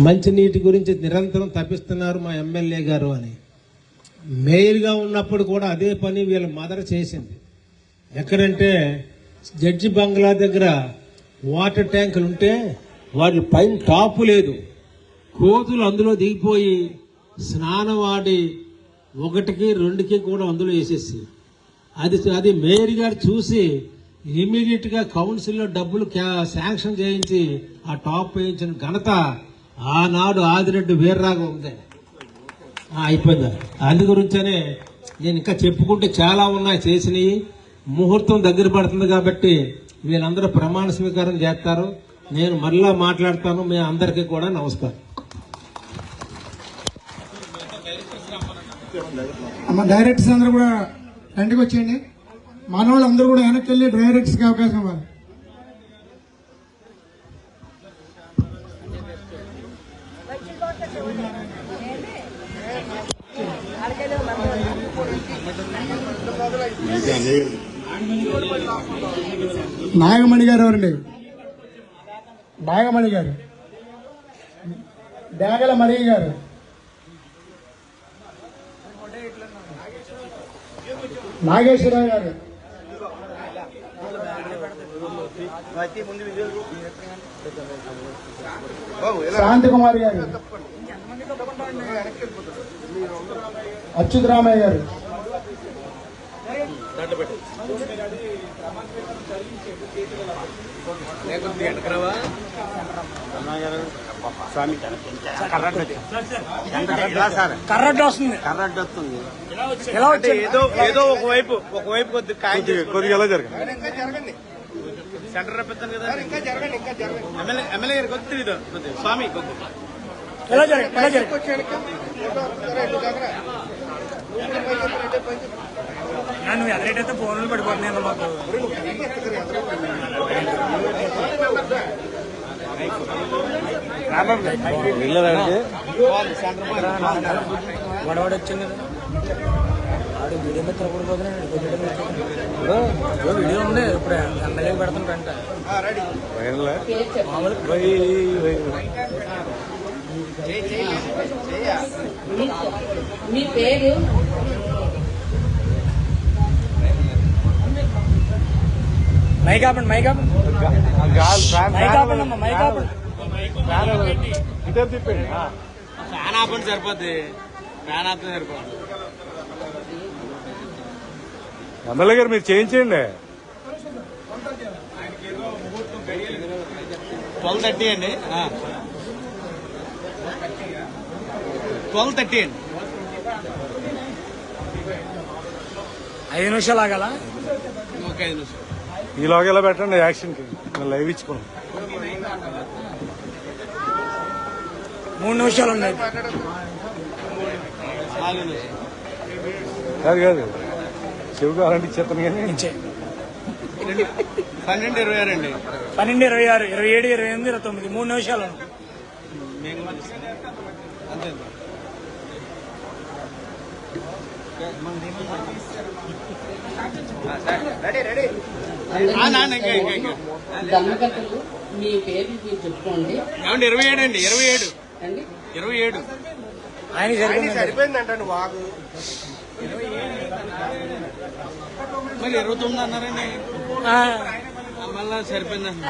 మంచినీటి గురించి నిరంతరం తప్పిస్తున్నారు మా ఎమ్మెల్యే గారు అని. మేయర్గా ఉన్నప్పుడు కూడా అదే పని వీళ్ళ మదర్ చేసింది. ఎక్కడంటే జడ్జి బంగ్లా దగ్గర వాటర్ ట్యాంకులు ఉంటే వాటి పైన టాపు లేదు. కోతులు అందులో దిగిపోయి స్నానం ఆడి ఒకటికి రెండుకి కూడా అందులో వేసేసి. అది అది మేయర్ గారు చూసి ఇమీడియట్గా కౌన్సిల్లో డబ్బులు క్యా- శాంక్షన్ చేయించి ఆ టాప్ వేయించిన ఘనత ఆనాడు ఆదిరెడ్డి వీర్రాగా ఉంది. ఆ, అయిపోయిందా? అందు గురించనే నేను ఇంకా చెప్పుకుంటే చాలా ఉన్నాయి చేసినవి. ముహూర్తం దగ్గర పడుతుంది కాబట్టి వీళ్ళందరూ ప్రమాణ స్వీకారం చేస్తారు. నేను మరలా మాట్లాడతాను. మీ అందరికీ కూడా నమస్కారం. అమ్మ డైరెక్టర్స్ అందరూ కూడా రండికి వచ్చేయండి. మన వాళ్ళు అందరూ కూడా వెనక్కి వెళ్ళి డైరెక్టర్స్కి అవకాశం ఇవ్వాలి. నాగమణి గారు ఎవరండి? నాగమణి గారు. డేగల మణి గారు. నాగేశ్వరరావు గారు. శాంతి కుమార్ గారు. అచ్యుత్ రామయ్య గారు. కర్రడ్డు వస్తుంది. కర్రడ్డు వస్తుంది. ఎలా వచ్చింది? ఏదో ఏదో ఒకవైపు ఒకవైపు కొద్ది కాయ కొద్దిగా ఎలా జరగండి. సెంటర్ రప్పిస్తాను కదా? ఇంకా జరగండి ఇంకా జరగండి. ఎమ్మెల్యే ఎమ్మెల్యే గారు కొద్ది తెలియదు కొద్ది. స్వామి కొద్ది. ఎలా జరిగింది ఎలా జరిగింది నువ్వు ఎదురైతే ఫోన్లు పడిపోతున్నాయి మాకు. గొడవడు వచ్చింది కదా. ఆడు వీడియో మీద తిరగబడిపోతున్నాడు వీడియో ఉంది ఇప్పుడు ఎమ్మెల్యే పెడుతుంటంట మామూలు మీ పేరు? మైక్ ఆపండి మైక్ ఆపండి. మైక్ ఆపండి అమ్మా మైక్ ఆపండి. ఫ్యాన్ ఆపండి. సరిపోద్ది. ఫ్యాన్ ఆపితే సరిపోద్ది ఎమ్మెల్యే గారు మీరు చేయించేయండి. ట్వెల్వ్ థర్టీ అండి. ట్వెల్వ్ థర్టీ అండి. ఐదు నిమిషాలు ఆగాల? ఇంకొక ఐదు నిమిషాలు. ఈలోగా ఇలా పెట్టండి? యాక్షన్కి మేము లైవ్ ఇచ్చుకున్నాం మూడు నిమిషాలు ఉన్నాయి. కాదు కాదు. శివ గారంటే ఇచ్చేస్తాను కానీ. పన్నెండు ఇరవై ఆరు అండి. పన్నెండు ఇరవై ఆరు ఇరవై ఏడు ఇరవై ఎనిమిది ఇరవై తొమ్మిది. మూడు నిమిషాలు అంతే. ఇంకా, ఇంకా. దండకట్టలు మీ పేరు మీరు చెప్పుకోండి. ఏమండి ఇరవై ఏడు అండి ఇరవై ఏడు. అండి? ఇరవై ఏడు. ఆయన సరిపోయింది సరిపోయిందంట వాగు మరి ఇరవై తొమ్మిది అన్నారండి. ఆ, మళ్ళా సరిపోయిందండి.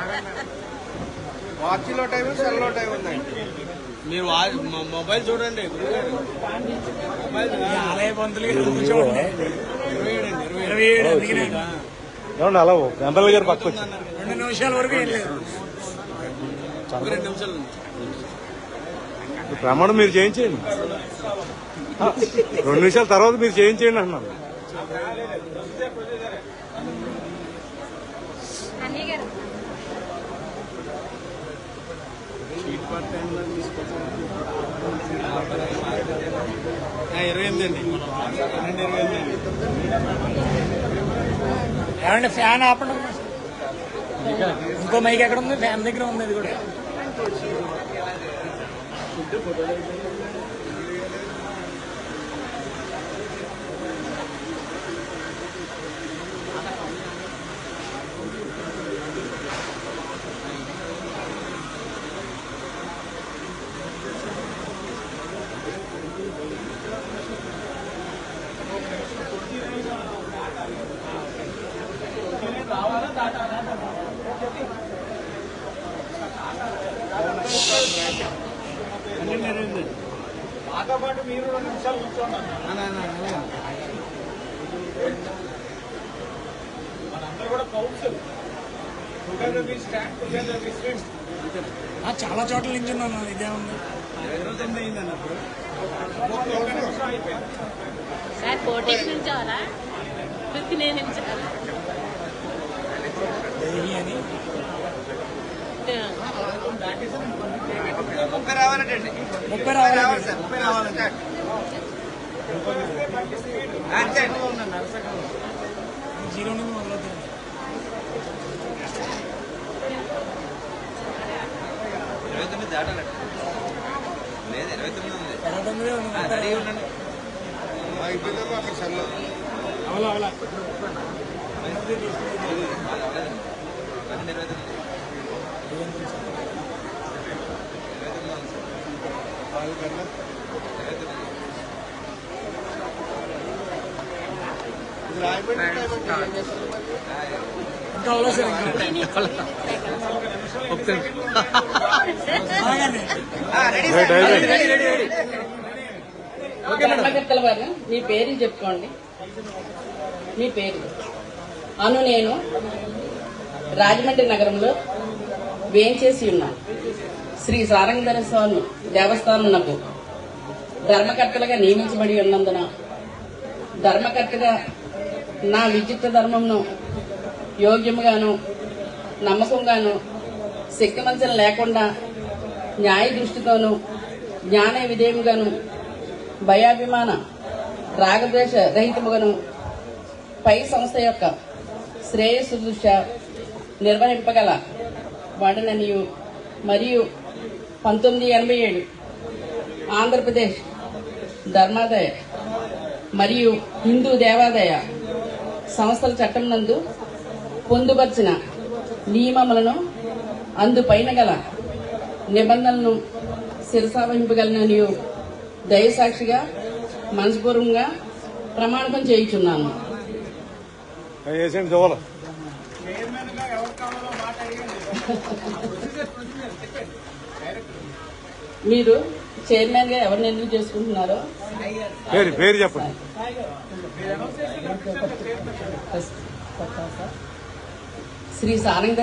వాచ్లో టైం సెల్లో టైం ఉందండి. మీరు మొబైల్ చూడండి గురుగారు. మొబైల్ ఆలయ పంతులు ఇరవై ఏడు అండి ఇరవై ఏడు. ఏమండి అలా ఎమ్మెల్యే గారు పక్క వచ్చి రెండు నిమిషాల వరకు ప్రమాణం మీరు చేయించేయండి. రెండు నిమిషాల తర్వాత మీరు చేయించేయండి అంటున్నాను ఆ, ఇరవై ఎనిమిది అండి. పన్నెండు ఇరవై ఎనిమిది ఏమండి ఫ్యాన్ ఆపండి ఇంకో మైక్ ఎక్కడ ఉంది? ఫ్యాన్ దగ్గర ఉంది ఇది కూడా. పాటు మీరు రెండు నిమిషాలు కూర్చోండి. మనందరూ కూడా council together we stand together we swim ఆ, చాలా చోట్ల నించున్నాను ఇదే ఉంది. ఇరవై తొమ్మిది అయింది అన్నప్పుడు ఒక్క నిమిషం అయిపోయింది. సార్ కోటేష్ నుంచోవాలా ఫిఫ్త్ నేను అని ముప్పై రావాలంటే ముప్పై రావాలి సార్ ముప్పై రావాలంటే. అంతే. జీరో నుంచి మొదలవుతుంది. ఇరవై తొమ్మిది దాటాలండి. లేదు ఇరవై తొమ్మిది ఉంది. ఇరవై తొమ్మిదే ఉంది. ముప్పై రెడీ రావాలి. ఉండండి. అవలా అవలా. పన్నెండు ఇరవై తొమ్మిది. ఇంకా సార్ ఇంకా మీ పేరు చెప్పుకోండి మీ పేరు అను నేను రాజమండ్రి నగరంలో వేంచేసి ఉన్నాను శ్రీ సారంగధర స్వామి దేవస్థానమునకు ధర్మకర్తలుగా నియమించబడి ఉన్నందున ధర్మకర్తగా నా విద్యుత్ ధర్మంను యోగ్యముగాను నమ్మకంగాను శక్తిమంచం లేకుండా న్యాయ దృష్టితోనూ జ్ఞాన విధేయముగాను భయాభిమాన రాగద్వేష రహితముగాను పై సంస్థ యొక్క శ్రేయస్సు దృష్ట్యా నిర్వహింపగల వాడననియు మరియు పంతొమ్మిది ఎనభై ఏడు. ఆంధ్రప్రదేశ్ ధర్మాదాయ మరియు హిందూ దేవాదాయ సంస్థల చట్టం నందు పొందుపరిచిన నియమములను అందుపైన గల నిబంధనలను శిరసావహింపగలను దయసాక్షిగా మనస్పూర్వంగా ప్రమాణకం చేయుచున్నాను. చైర్మన్గా ఎవరు కావాలో మాట మీరు చైర్మన్గా ఎవరిని ఎన్నిక చేసుకుంటున్నారో? పేరు పేరు చెప్పండి. శ్రీ సారంగ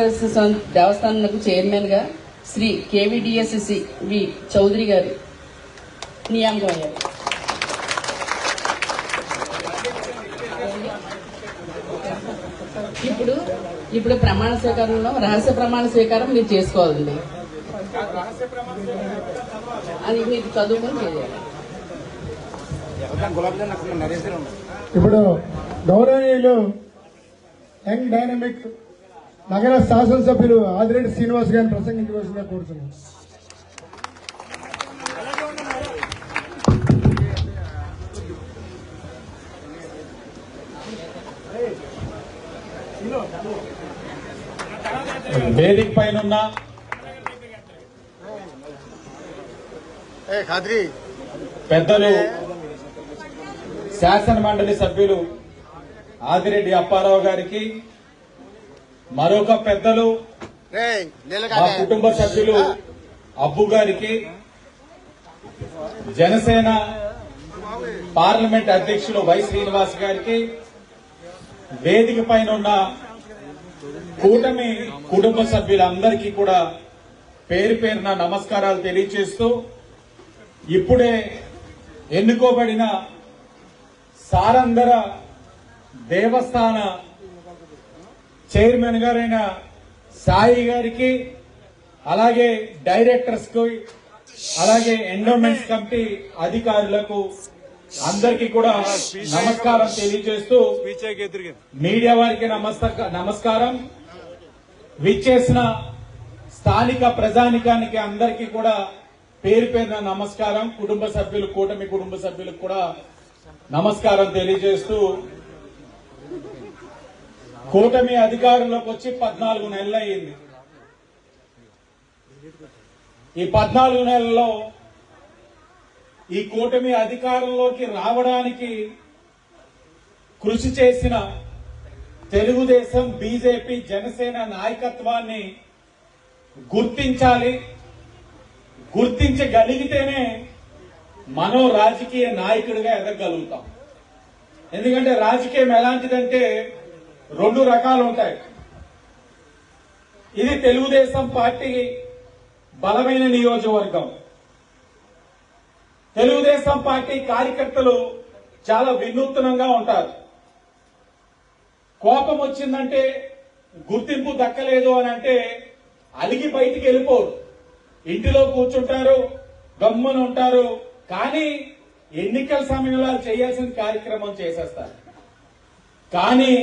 దేవస్థానంకు చైర్మన్గా శ్రీ కేవీడిఎస్సి వి చౌదరి గారు నియామకం అయ్యారు. ఇప్పుడు ఇప్పుడు ప్రమాణ స్వీకారంలో రహస్య ప్రమాణ స్వీకారం మీరు చేసుకోవాలండి. అది మీరు చదువుకొని ఇప్పుడు గౌరవనీయులు యంగ్ డైనమిక్ నగర శాసనసభ్యులు ఆదిరెడ్డి శ్రీనివాస్ గారిని ప్రసంగించవలసిందిగా కోరుతున్నాను. వేదిక పైన పెద్దలు శాసన మండలి సభ్యులు ఆదిరెడ్డి అప్పారావు గారికి మరొక పెద్దలు మా కుటుంబ సభ్యులు అబ్బు గారికి జనసేన పార్లమెంట్ అధ్యక్షులు వై శ్రీనివాస్ గారికి వేదిక పైన ఉన్న కూటమి కుటుంబ సభ్యులందరికీ కూడా పేరు పేరున నమస్కారాలు తెలియచేస్తూ ఇప్పుడే ఎన్నుకోబడిన సారందర దేవస్థాన చైర్మన్ గారైన సాయి గారికి అలాగే డైరెక్టర్స్కు అలాగే ఎండోమెంట్స్ కమిటీ అధికారులకు అందరికీ కూడా నమస్కారం తెలియజేస్తూ మీడియా వారికి నమస్కారం. విచ్చేసిన స్థానిక ప్రజానికానికి అందరికీ కూడా పేరు పేరున నమస్కారం. కుటుంబ సభ్యులు కూటమి కుటుంబ సభ్యులకు కూడా నమస్కారం తెలియజేస్తూ కూటమి అధికారంలోకి వచ్చి పద్నాలుగు నెలలు అయింది ఈ పద్నాలుగు నెలల్లో ఈ కూటమి అధికారంలోకి రావడానికి కృషి చేసిన తెలుగుదేశం బీజేపీ జనసేన నాయకత్వాన్ని గుర్తించాలి. గుర్తించగలిగితేనే మనం రాజకీయ నాయకుడిగా ఎదగలుగుతాం ఎందుకంటే రాజకీయం ఎలాంటిదంటే రెండు రకాలు ఉంటాయి. ఇది తెలుగుదేశం పార్టీ బలమైన నియోజకవర్గం. తెలుగుదేశం పార్టీ కార్యకర్తలు చాలా వినూత్నంగా ఉంటారు. కోపం వచ్చిందంటే గుర్తింపు దక్కలేదు అని అంటే అలిగి బయటికి వెళ్ళిపోరు. ఇంటిలో కూర్చుంటారు గమ్మున ఉంటారు కానీ ఎన్నికల సమయంలో చేయాల్సిన కార్యక్రమం చేసేస్తారు. కానీ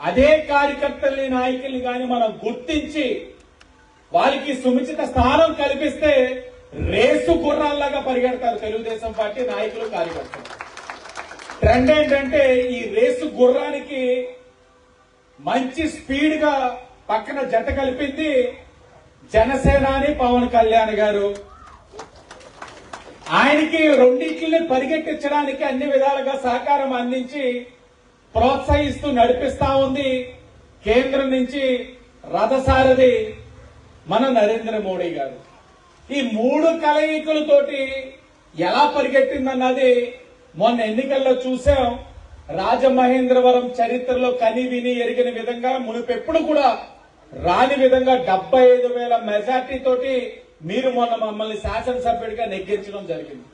అదే కార్యకర్తల్ని నాయకుల్ని కానీ మనం గుర్తించి వాళ్ళకి సుముచిత స్థానం కల్పిస్తే రేసు గుర్రాల్లాగా పరిగెడతారు తెలుగుదేశం పార్టీ నాయకులు కార్యకర్తలు. ట్రెండ్ ఏంటంటే ఈ రేసు గుర్రానికి మంచి స్పీడ్గా పక్కన జత కలిపింది జనసేనాని పవన్ కళ్యాణ్ గారు. ఆయనకి రెండింటిని పరిగెట్టించడానికి అన్ని విధాలుగా సహకారం అందించి ప్రోత్సహిస్తూ నడిపిస్తా ఉంది కేంద్రం నుంచి రథసారథి మన నరేంద్ర మోడీ గారు. ఈ మూడు కలయికలతోటి ఎలా పరిగెట్టిందన్నది మొన్న ఎన్నికల్లో చూసాం. రాజమహేంద్రవరం చరిత్రలో కని విని ఎరిగిన విధంగా మునిపెప్పుడు కూడా రాని విధంగా డెబ్బై ఐదు వేల మెజార్టీ తోటి మీరు మొన్న మమ్మల్ని శాసనసభ్యుడిగా నెగ్గించడం జరిగింది.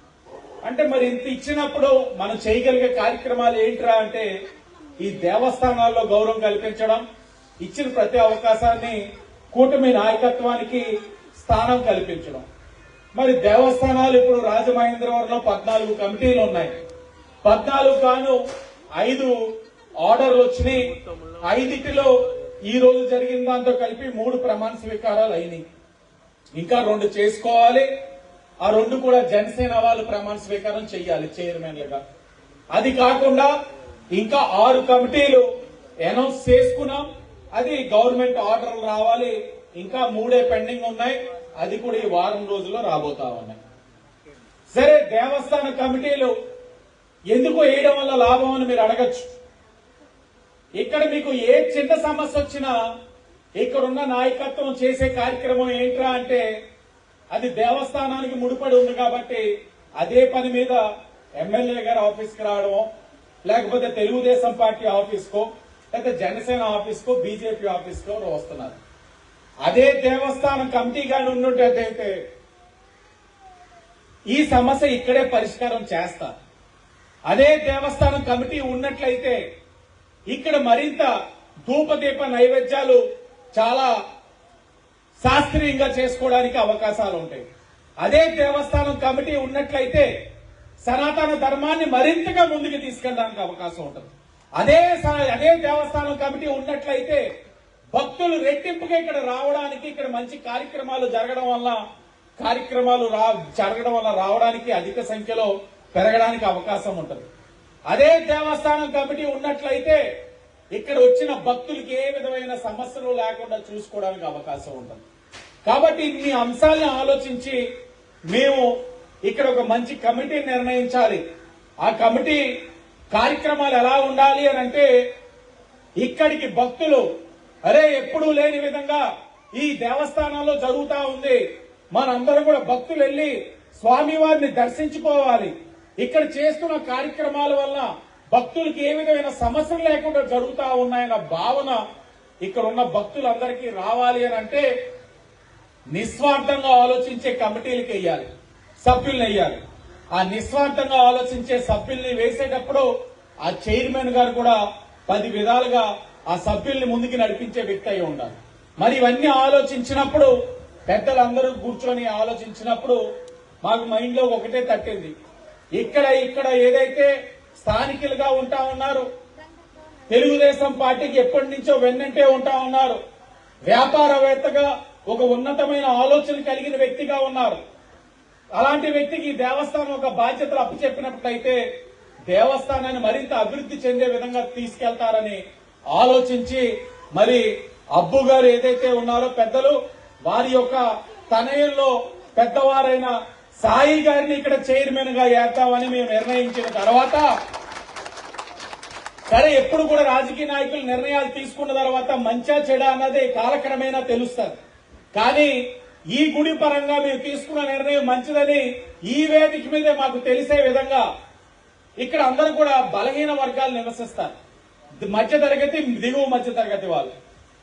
అంటే మరి ఇంత ఇచ్చినప్పుడు మనం చేయగలిగే కార్యక్రమాలు ఏంట్రా అంటే ఈ దేవస్థానాల్లో గౌరవం కల్పించడం ఇచ్చిన ప్రతి అవకాశాన్ని కూటమి నాయకత్వానికి స్థానం కల్పించడం. మరి దేవస్థానాలు ఇప్పుడు రాజమహేంద్రవరంలో పద్నాలుగు కమిటీలు ఉన్నాయి. పద్నాలుగు గాను ఐదు ఆర్డర్లు వచ్చినాయి. ఐదిటిలో ఈ రోజు జరిగిన దాంతో కలిపి మూడు ప్రమాణ స్వీకారాలు అయినాయి. ఇంకా రెండు చేసుకోవాలి. ఆ రెండు కూడా జనసేన వాళ్ళు ప్రమాణ స్వీకారం చేయాలి చైర్మన్లుగా. అది కాకుండా ఇంకా ఆరు కమిటీలు అనౌన్స్ చేసుకున్నాం. అది గవర్నమెంట్ ఆర్డర్లు రావాలి. ఇంకా మూడే పెండింగ్ ఉన్నాయి. అది కూడా ఈ వారం రోజుల్లో రాబోతా ఉన్నాయి. సరే దేవస్థాన కమిటీలు ఎందుకు వేయడం వల్ల లాభం అని మీరు అడగచ్చు. ఇక్కడ మీకు ఏ చిన్న సమస్య వచ్చినా ఇక్కడున్న నాయకత్వం చేసే కార్యక్రమం ఏంట్రా అంటే అది దేవస్థానానికి ముడిపడి ఉంది కాబట్టి అదే పని మీద ఎమ్మెల్యే గారి ఆఫీస్కి రావడమో లేకపోతే తెలుగుదేశం పార్టీ ఆఫీస్కో లేకపోతే జనసేన ఆఫీస్కో బీజేపీ ఆఫీస్కో వస్తున్నారు. అదే దేవస్థానం కమిటీ కానీ ఉన్నట్టయితే ఈ సమస్య ఇక్కడే పరిష్కారం చేస్తా. అదే దేవస్థానం కమిటీ ఉన్నట్లయితే ఇక్కడ మరింత ధూపదీప నైవేద్యాలు చాలా శాస్త్రీయంగా చేసుకోవడానికి అవకాశాలు ఉంటాయి. అదే దేవస్థానం కమిటీ ఉన్నట్లయితే సనాతన ధర్మాన్ని మరింతగా ముందుకు తీసుకెళ్ళడానికి అవకాశం ఉంటుంది. అదే అదే దేవస్థానం కమిటీ ఉన్నట్లయితే భక్తులు రెట్టింపుగా ఇక్కడ రావడానికి ఇక్కడ మంచి కార్యక్రమాలు జరగడం వల్ల కార్యక్రమాలు రా జరగడం వల్ల రావడానికి అధిక సంఖ్యలో పెరగడానికి అవకాశం ఉంటుంది. అదే దేవస్థానం కమిటీ ఉన్నట్లయితే ఇక్కడ వచ్చిన భక్తులకి ఏ విధమైన సమస్యలు లేకుండా చూసుకోవడానికి అవకాశం ఉంటుంది. కాబట్టి ఇన్ని అంశాలను ఆలోచించి మేము ఇక్కడ ఒక మంచి కమిటీ నిర్ణయించాలి. ఆ కమిటీ కార్యక్రమాలు ఎలా ఉండాలి అని అంటే ఇక్కడికి భక్తులు అరే ఎప్పుడూ లేని విధంగా ఈ దేవస్థానంలో జరుగుతా ఉంది. మనందరం కూడా భక్తులు వెళ్ళి స్వామివారిని దర్శించుకోవాలి. ఇక్కడ చేస్తున్న కార్యక్రమాల వల్ల భక్తులకి ఏ విధమైన సమస్యలు లేకుండా జరుగుతా ఉన్నాయన్న భావన ఇక్కడ ఉన్న భక్తులందరికీ రావాలి అని అంటే నిస్వార్థంగా ఆలోచించే కమిటీలకి వేయాలి సభ్యుల్ని వేయాలి ఆ నిస్వార్థంగా ఆలోచించే సభ్యుల్ని వేసేటప్పుడు ఆ చైర్మన్ గారు కూడా పది విధాలుగా ఆ సభ్యుల్ని ముందుకు నడిపించే వ్యక్తి అయి ఉండాలి. మరి ఇవన్నీ ఆలోచించినప్పుడు పెద్దలందరూ కూర్చొని ఆలోచించినప్పుడు మాకు మైండ్లో ఒకటే తట్టింది. ఇక్కడ ఇక్కడ ఏదైతే స్థానికులుగా ఉంటా ఉన్నారు తెలుగుదేశం పార్టీకి ఎప్పటి నుంచో వెన్నంటే ఉంటా ఉన్నారు వ్యాపారవేత్తగా ఒక ఉన్నతమైన ఆలోచన కలిగిన వ్యక్తిగా ఉన్నారు. అలాంటి వ్యక్తికి దేవస్థానం ఒక బాధ్యతలు అప్పచెప్పినట్లయితే దేవస్థానాన్ని మరింత అభివృద్ధి చెందే విధంగా తీసుకెళ్తారని ఆలోచించి మరి అబ్బు గారు ఏదైతే ఉన్నారో పెద్దలు వారి యొక్క తనయుల్లో పెద్దవారైన సాయి గారిని ఇక్కడ చైర్మన్గా ఏద్దామని మేము నిర్ణయించిన తర్వాత సరే ఎప్పుడు కూడా రాజకీయ నాయకులు నిర్ణయాలు తీసుకున్న తర్వాత మంచా చెడ అన్నది కాలక్రమేణా తెలుస్తారు కానీ ఈ గుడి పరంగా మేము తీసుకున్న నిర్ణయం మంచిదని ఈ వేదిక మీదే మాకు తెలిసే విధంగా ఇక్కడ అందరూ కూడా బలహీన వర్గాలు నివసిస్తారు. మధ్య తరగతి దిగువ మధ్య తరగతి వాళ్ళు.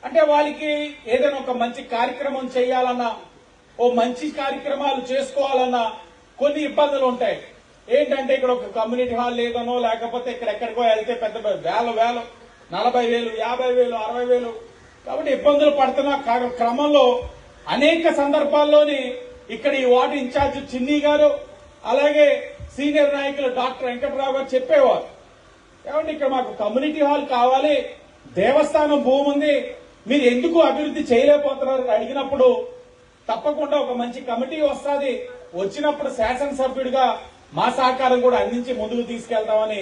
అంటే వాళ్ళకి ఏదైనా ఒక మంచి కార్యక్రమం చేయాలన్నా ఓ మంచి కార్యక్రమాలు చేసుకోవాలన్నా కొన్ని ఇబ్బందులు ఉంటాయి. ఏంటంటే ఇక్కడ ఒక కమ్యూనిటీ హాల్ లేదనో లేకపోతే ఇక్కడ ఎక్కడికో వెళ్తే పెద్ద పెద్ద వేల వేలు నలభై వేలు యాభై వేలు అరవై వేలు. కాబట్టి ఇబ్బందులు పడుతున్న కా- క్రమంలో అనేక సందర్భాల్లోని ఇక్కడ ఈ వార్డు ఇన్ఛార్జ్ చిన్ని గారు అలాగే సీనియర్ నాయకులు డాక్టర్ వెంకటరావు గారు చెప్పేవారు. కాబట్టి ఇక్కడ మాకు కమ్యూనిటీ హాల్ కావాలి దేవస్థానం భూమి ఉంది మీరు ఎందుకు అభివృద్ధి చేయలేకపోతున్నారు అడిగినప్పుడు తప్పకుండా ఒక మంచి కమిటీ వస్తుంది. వచ్చినప్పుడు శాసనసభ్యుడిగా మా సహకారం కూడా అందించి ముందుకు తీసుకెళ్తామని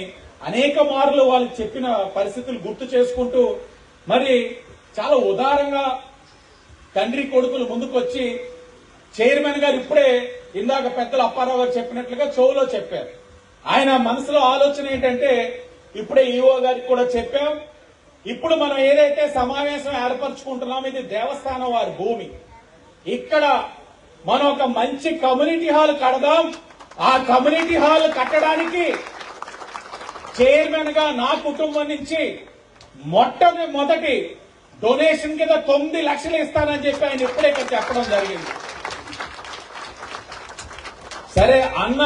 అనేక మార్లు వాళ్ళు చెప్పిన పరిస్థితులు గుర్తు చేసుకుంటూ మరి చాలా ఉదారంగా తండ్రి కొడుకులు ముందుకొచ్చి చైర్మన్ గారు ఇప్పుడే ఇందాక పెద్దలు అప్పారావు గారు చెప్పినట్లుగా చెవులో చెప్పారు. ఆయన మనసులో ఆలోచన ఏంటంటే ఇప్పుడే ఈఓ గారికి కూడా చెప్పాం. ఇప్పుడు మనం ఏదైతే సమావేశం ఏర్పరచుకుంటున్నాం ఇది దేవస్థానం వారి భూమి. ఇక్కడ మనం ఒక మంచి కమ్యూనిటీ హాల్ కడదాం. ఆ కమ్యూనిటీ హాల్ కట్టడానికి చైర్మన్గా నా కుటుంబం నుంచి మొట్టమొదటి మొదటి డొనేషన్ కింద తొమ్మిది లక్షలు ఇస్తానని చెప్పి ఆయన ఇప్పుడే ఇక్కడ చెప్పడం జరిగింది. సరే అన్న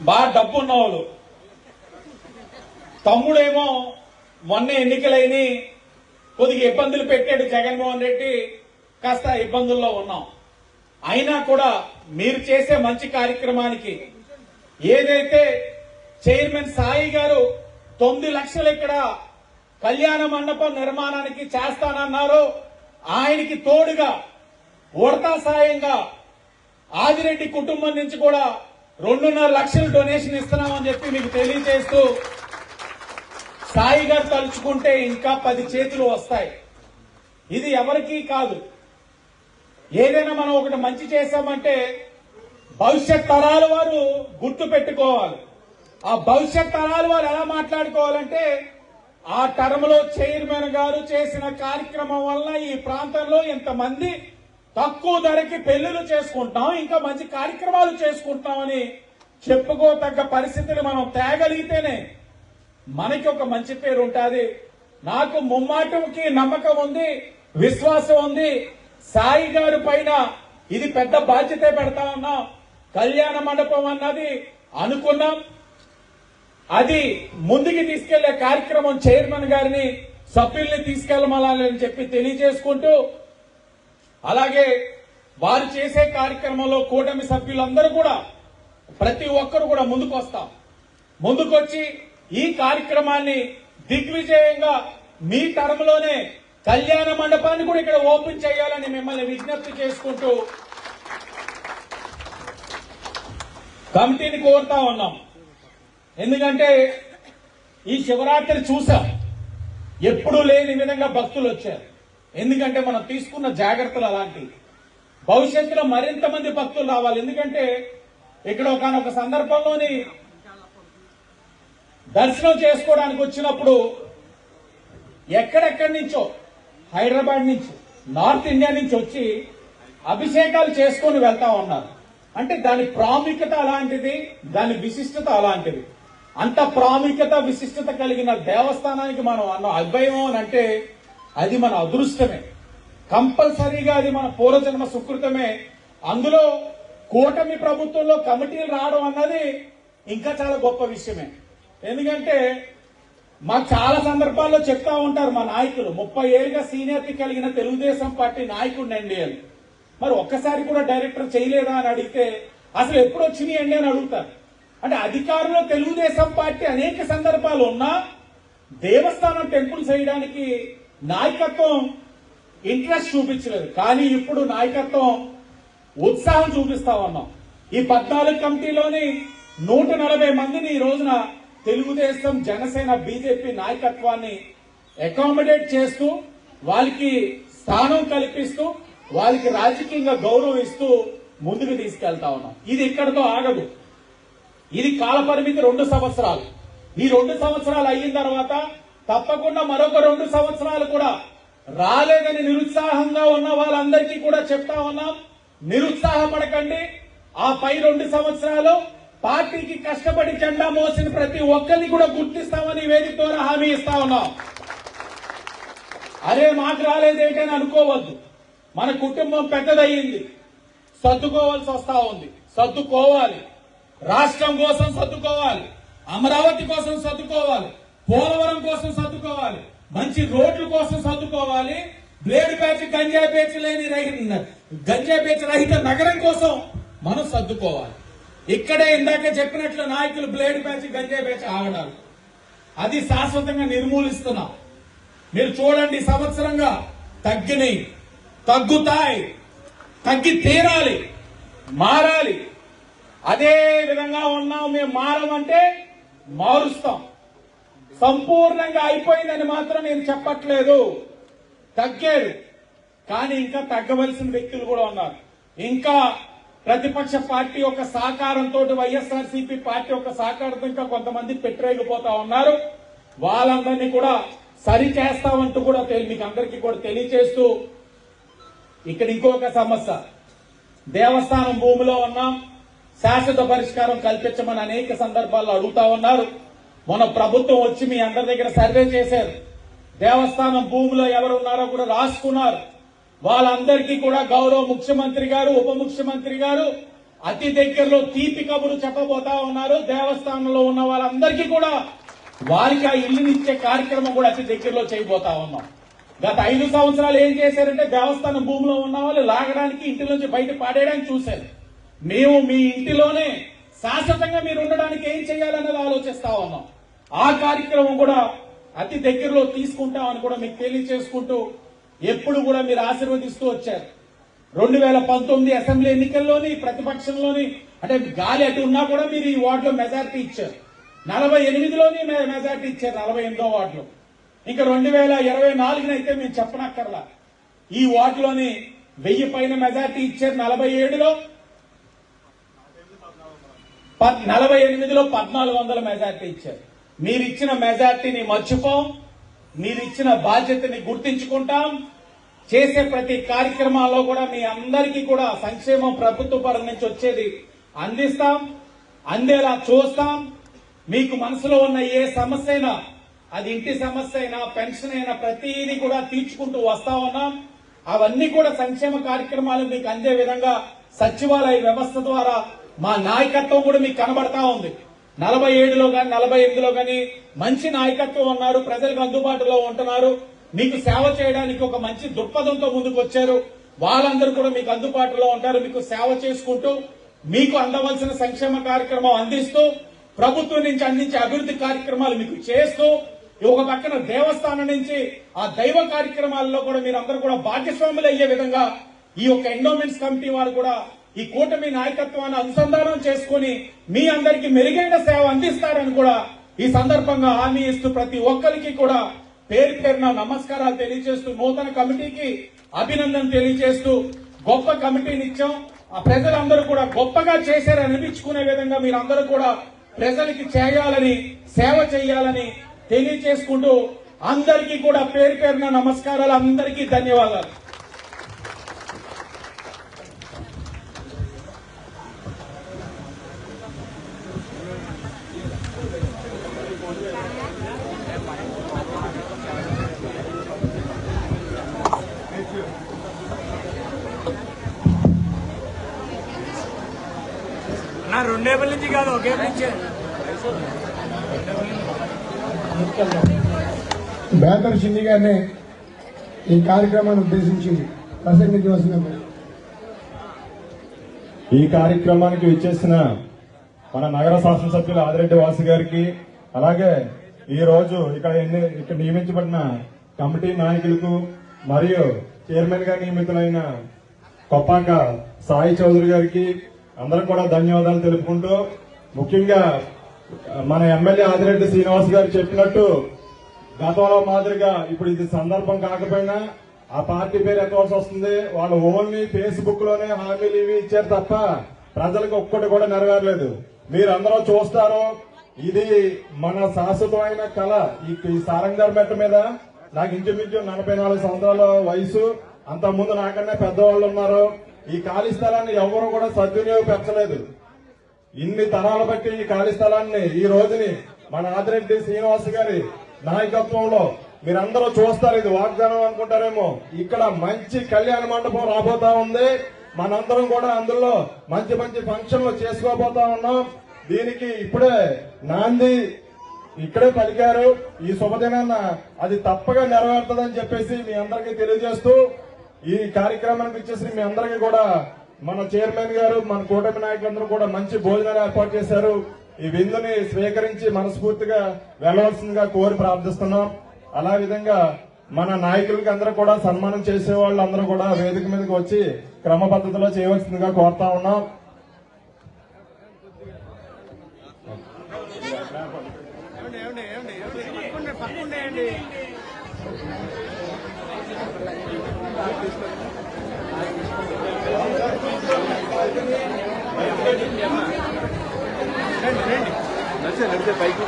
బాగా డబ్బు ఉన్నవాళ్ళు. తమ్ముడేమో మొన్న ఎన్నికలైన కొద్దిగా ఇబ్బందులు పెట్టాడు జగన్మోహన్ రెడ్డి. కాస్త ఇబ్బందుల్లో ఉన్నాం. అయినా కూడా మీరు చేసే మంచి కార్యక్రమానికి ఏదైతే చైర్మన్ సాయి గారు తొమ్మిది లక్షలు ఇక్కడ కళ్యాణ మండపం నిర్మాణానికి చేస్తానన్నారో ఆయనకి తోడుగా ఉడతా సాయంగా ఆదిరెడ్డి కుటుంబం నుంచి కూడా రెండున్నర లక్షలు డొనేషన్ ఇస్తున్నామని చెప్పి మీకు తెలియజేస్తూ సాయి గారు తలుచుకుంటే ఇంకా పది చేతులు వస్తాయి. ఇది ఎవరికీ కాదు. ఏదైనా మనం ఒకటి మంచి చేశామంటే భవిష్యత్ తరాల వారు గుర్తు పెట్టుకోవాలి. ఆ భవిష్యత్ తరాల వారు ఎలా మాట్లాడుకోవాలంటే ఆ టర్మ్లో చైర్మన్ గారు చేసిన కార్యక్రమం వల్ల ఈ ప్రాంతంలో ఇంతమంది తక్కువ ధరకి పెళ్ళిలు చేసుకుంటాం ఇంకా మంచి కార్యక్రమాలు చేసుకుంటామని చెప్పుకోతగ్గ పరిస్థితులు మనం తేగలిగితేనే మనకి ఒక మంచి పేరు ఉంటుంది నాకు ముమ్మాటంకి నమ్మకం ఉంది విశ్వాసం ఉంది సాయి గారి పైన ఇది పెద్ద బాధ్యత పెడతా ఉన్నాం. కళ్యాణ మండపం అన్నది అనుకున్నాం. అది ముందుకు తీసుకెళ్ళే కార్యక్రమం చైర్మన్ గారిని సభ్యుల్ని తీసుకెళ్ళమని చెప్పి తెలియజేసుకుంటూ అలాగే వారు చేసే కార్యక్రమంలో కూటమి సభ్యులందరూ కూడా ప్రతి ఒక్కరు కూడా ముందుకు వస్తాం ముందుకొచ్చి ఈ కార్యక్రమాన్ని దిగ్విజయంగా మీ తరంలోనే కళ్యాణ మండపాన్ని కూడా ఇక్కడ ఓపెన్ చేయాలని మిమ్మల్ని విజ్ఞప్తి చేసుకుంటూ కమిటీని కోరుతా ఉన్నాం. ఎందుకంటే ఈ శివరాత్రి చూసాం. ఎప్పుడూ లేని విధంగా భక్తులు వచ్చారు. ఎందుకంటే మనం తీసుకున్న జాగ్రత్తలు అలాంటివి. భవిష్యత్తులో మరింత మంది భక్తులు రావాలి. ఎందుకంటే ఇక్కడ ఒకనొక సందర్భంలోని దర్శనం చేసుకోవడానికి వచ్చినప్పుడు ఎక్కడెక్కడి నుంచో హైదరాబాద్ నుంచి నార్త్ ఇండియా నుంచి వచ్చి అభిషేకాలు చేసుకొని వెళ్తా ఉన్నారు. అంటే దాని ప్రాముఖ్యత అలాంటిది దాని విశిష్టత అలాంటిది. అంత ప్రాముఖ్యత విశిష్టత కలిగిన దేవస్థానానికి మనం అన్న అభయం అని అంటే అది మన అదృష్టమే. కంపల్సరీగా అది మన పూర్వజన్మ సుకృతమే. అందులో కూటమి ప్రభుత్వంలో కమిటీలు రావడం అన్నది ఇంకా చాలా గొప్ప విషయమే. ఎందుకంటే మాకు చాలా సందర్భాల్లో చెప్తా ఉంటారు మా నాయకులు. ముప్పై ఏళ్ళుగా సీనియర్టీ కలిగిన తెలుగుదేశం పార్టీ నాయకుడిని అండి మరి ఒక్కసారి కూడా డైరెక్టర్ చేయలేదా అని అడిగితే అసలు ఎప్పుడు వచ్చినాయండి అని అడుగుతారు. అంటే అధికారంలో తెలుగుదేశం పార్టీ అనేక సందర్భాలు ఉన్నా దేవస్థానం టెంపుల్ చేయడానికి నాయకత్వం ఇంట్రెస్ట్ చూపించలేదు. కానీ ఇప్పుడు నాయకత్వం ఉత్సాహం చూపిస్తా ఉన్నాం. ఈ పద్నాలుగు కమిటీలోని నూట నలభై మందిని ఈ రోజున తెలుగుదేశం జనసేన బీజేపీ నాయకత్వాన్ని అకామిడేట్ చేస్తూ వాళ్ళకి స్థానం కల్పిస్తూ వాళ్ళకి రాజకీయంగా గౌరవం ఇస్తూ ముందుకు తీసుకెళ్తా ఉన్నాం. ఇది ఇక్కడతో ఆగదు. ఇది కాలపరిమితి రెండు సంవత్సరాలు. ఈ రెండు సంవత్సరాలు అయిన తర్వాత తప్పకుండా మరొక రెండు సంవత్సరాలు కూడా రాలేదని నిరుత్సాహంగా ఉన్న వాళ్ళందరికీ కూడా చెప్తా ఉన్నాం. నిరుత్సాహపడకండి. ఆ పై రెండు సంవత్సరాలు పార్టీకి కష్టపడి జెండా మోసిన ప్రతి ఒక్కరిని కూడా గుర్తిస్తామని వేదిక ద్వారా హామీ ఇస్తా ఉన్నాం. అరే మాకు రాలేదేంటని అనుకోవద్దు. మన కుటుంబం పెద్దదయ్యింది. సర్దుకోవాల్సి వస్తా ఉంది. సర్దుకోవాలి. రాష్ట్రం కోసం సర్దుకోవాలి. అమరావతి కోసం సర్దుకోవాలి. పోలవరం కోసం సర్దుకోవాలి. మంచి రోడ్ల కోసం సర్దుకోవాలి. బ్లేడ్ బ్యాచ్ గంజాయి బ్యాచ్ లేని రహి- గంజాయి బ్యాచ్ రహిత నగరం కోసం మనం సర్దుకోవాలి. ఇక్కడే ఇందాక చెప్పినట్లు నాయకులు బ్లేడ్ బ్యాచ్ గంజాయి బ్యాచ్ ఆగడాలు. అది శాశ్వతంగా నిర్మూలిస్తున్నాం. మీరు చూడండి సంవత్సరంగా తగ్గినాయి. తగ్గుతాయి. తగ్గి తీరాలి. మారాలి. అదే విధంగా ఉన్నాం మేము మారమంటే మారుస్తాం. సంపూర్ణంగా అయిపోయిందని మాత్రం నేను చెప్పట్లేదు. తగ్గేది. కానీ ఇంకా తగ్గవలసిన వ్యక్తులు కూడా ఉన్నారు. ఇంకా ప్రతిపక్ష పార్టీ యొక్క సహకారంతో వైఎస్ఆర్సీపీ పార్టీ యొక్క సహకారంతో ఇంకా కొంతమంది పెట్టరేగిపోతా ఉన్నారు. వాళ్ళందరినీ కూడా సరి చేస్తామంటూ కూడా మీకు అందరికీ కూడా తెలియజేస్తూ ఇక్కడ ఇంకొక సమస్య. దేవస్థానం భూమిలో ఉన్నాం. శాశ్వత పరిష్కారం కల్పించమని అనేక సందర్భాల్లో అడుగుతా ఉన్నారు. మన ప్రభుత్వం వచ్చి మీ అందరి దగ్గర సర్వే చేశారు. దేవస్థానం భూమిలో ఎవరు ఉన్నారో కూడా రాసుకున్నారు. వాళ్ళందరికీ కూడా గౌరవ ముఖ్యమంత్రి గారు ఉప ముఖ్యమంత్రి గారు అతి దగ్గరలో తీపి కబురు చెప్పబోతా ఉన్నారు. దేవస్థానంలో ఉన్న వాళ్ళందరికీ కూడా వారికి ఆ ఇల్లునిచ్చే కార్యక్రమం కూడా అతి దగ్గరలో చేయబోతా ఉన్నాం. గత ఐదు సంవత్సరాలు ఏం చేశారంటే దేవస్థానం భూమిలో ఉన్న వాళ్ళు లాగడానికి ఇంటి నుంచి బయట పాడేయడానికి చూశారు. మేము మీ ఇంటిలోనే శాశ్వతంగా మీరు ఉండడానికి ఏం చేయాలన్నది ఆలోచిస్తా ఉన్నాం. ఆ కార్యక్రమం కూడా అతి దగ్గరలో తీసుకుంటామని కూడా మీకు తెలియచేసుకుంటూ ఎప్పుడు కూడా మీరు ఆశీర్వదిస్తూ వచ్చారు. రెండు వేల పంతొమ్మిది అసెంబ్లీ ఎన్నికల్లోని ప్రతిపక్షంలోని అంటే గాలి అటు ఉన్నా కూడా మీరు ఈ వార్డులో మెజార్టీ ఇచ్చారు. నలభై ఎనిమిదిలోని మెజార్టీ ఇచ్చారు నలభై ఎనిమిదో వార్డులో. ఇంకా రెండు వేల ఇరవై నాలుగున అయితే మేము చెప్పనక్కర్లా. ఈ వార్డులోని వెయ్యి పైన మెజార్టీ ఇచ్చారు నలభై ఏడులో. నలభై ఎనిమిదిలో పద్నాలుగు వందల మెజార్టీ ఇచ్చారు. మీరు ఇచ్చిన మెజార్టీని మర్చిపోం. మీరు ఇచ్చిన బాధ్యతని గుర్తించుకుంటాం. చేసే ప్రతి కార్యక్రమాల్లో కూడా మీ అందరికీ కూడా సంక్షేమం ప్రభుత్వ పరం నుంచి వచ్చేది అందిస్తాం అందేలా చూస్తాం. మీకు మనసులో ఉన్న ఏ సమస్య అయినా అది ఇంటి సమస్య అయినా పెన్షన్ అయినా ప్రతిదీ కూడా తీర్చుకుంటూ వస్తా ఉన్నాం. అవన్నీ కూడా సంక్షేమ కార్యక్రమాలు మీకు అందే విధంగా సచివాలయ వ్యవస్థ ద్వారా మా నాయకత్వం కూడా మీకు కనబడతా ఉంది. నలభై ఏడులో కానీ నలభై ఎనిమిదిలో కానీ మంచి నాయకత్వం ఉన్నారు ప్రజలకు అందుబాటులో ఉంటున్నారు. మీకు సేవ చేయడానికి ఒక మంచి దృక్పథంతో ముందుకు వచ్చారు వాళ్ళందరూ కూడా మీకు అందుబాటులో ఉంటారు. మీకు సేవ చేసుకుంటూ మీకు అందవలసిన సంక్షేమ కార్యక్రమం అందిస్తూ ప్రభుత్వం నుంచి అందించే అభివృద్ధి కార్యక్రమాలు మీకు చేస్తూ ఒక పక్కన దేవస్థానం నుంచి ఆ దైవ కార్యక్రమాల్లో కూడా మీరందరూ కూడా భాగస్వాములు అయ్యే విధంగా ఈ యొక్క ఎండోమెంట్స్ కమిటీ వారు కూడా ఈ కూటమి నాయకత్వాన్ని అనుసంధానం చేసుకుని మీ అందరికీ మెరుగైన సేవ అందిస్తారని కూడా ఈ సందర్భంగా హామీ ఇస్తూ ప్రతి ఒక్కరికి కూడా పేరు పేరున నమస్కారాలు తెలియజేస్తూ నూతన కమిటీకి అభినందన తెలియజేస్తూ గొప్ప కమిటీని ఇచ్చాం ఆ ప్రజలందరూ కూడా గొప్పగా చేశారని అనిపించుకునే విధంగా మీరందరూ కూడా ప్రజలకి చేయాలని సేవ చేయాలని తెలియజేసుకుంటూ అందరికీ కూడా పేరు పేరున నమస్కారాలు అందరికీ ధన్యవాదాలు. రెండేపల నుంచి కాదు ఒకే నుంచి బేతర్ షిండి గారిని ఈ కార్యక్రమాన్ని ఉద్దేశించి ప్రసంగించవలసిన ఈ కార్యక్రమానికి విచ్చేసిన మన నగర శాసనసభ్యులు ఆదిరెడ్డి వాసు గారికి అలాగే ఈ రోజు ఇక్కడ ఎన్ని ఇక్కడ నియమించబడిన కమిటీ నాయకులకు మరియు చైర్మన్గా నియమితులైన కొప్పాక సాయి చౌదరి గారికి అందరం కూడా ధన్యవాదాలు తెలుపుకుంటూ ముఖ్యంగా మన ఎమ్మెల్యే ఆదిరెడ్డి శ్రీనివాస్ గారు చెప్పినట్టు గతంలో మాదిరిగా ఇప్పుడు ఇది సందర్భం కాకపోయినా ఆ పార్టీ పేరు ఎత్తవలసి వస్తుంది. వాళ్ళు ఓన్లీ ఫేస్బుక్లోనే హామీలు ఇవి ఇచ్చారు తప్ప ప్రజలకు ఒక్కటి కూడా నెరవేరలేదు. మీరందరూ చూస్తారు ఇది మన శాశ్వతమైన కళ. ఈ ఈ సారంగర్ మెట్ట మీద నాకు ఇంచుమించు నలభై నాలుగు సంవత్సరాల వయసు. అంత ముందు నాకన్నా పెద్దవాళ్ళు ఉన్నారు. ఈ ఖాళీ స్థలాన్ని ఎవరు కూడా సద్వినియోగపరచలేదు. ఇన్ని తరాలు బట్టి ఈ ఖాళీ స్థలాన్ని ఈ రోజుని మన ఆదిరెడ్డి శ్రీనివాస్ గారి నాయకత్వంలో మీరందరూ చూస్తారు ఇది వాగ్దానం అనుకుంటారేమో. ఇక్కడ మంచి కళ్యాణ మండపం రాబోతా ఉంది. మనందరం కూడా అందులో మంచి మంచి ఫంక్షన్లు చేసుకోబోతా ఉన్నాం. దీనికి ఇప్పుడే నాంది ఇక్కడే పలికారు. ఈ శుభదినాన్న అది తప్పగా నెరవేరుతుందని చెప్పేసి మీ అందరికీ తెలియజేస్తూ ఈ కార్యక్రమానికి ఇచ్చేసి మీ అందరికీ కూడా మన చైర్మన్ గారు మన కూటమి నాయకులందరూ కూడా మంచి భోజనాలు ఏర్పాటు చేశారు. ఈ విందుని స్వీకరించి మనస్ఫూర్తిగా వెళ్ళవలసిందిగా కోరి ప్రార్థిస్తున్నాం. అలా విధంగా మన నాయకులకి అందరూ కూడా సన్మానం చేసే వాళ్ళు అందరూ కూడా వేదిక మీదకి వచ్చి క్రమ పద్ధతిలో చేయవలసిందిగా కోరుతా ఉన్నాం ఏమండి ఏమండి ఏమండి ఏమండి పక్కుండే పక్కుండేయండి రండి రండి నడిచే నడిచే పైకి.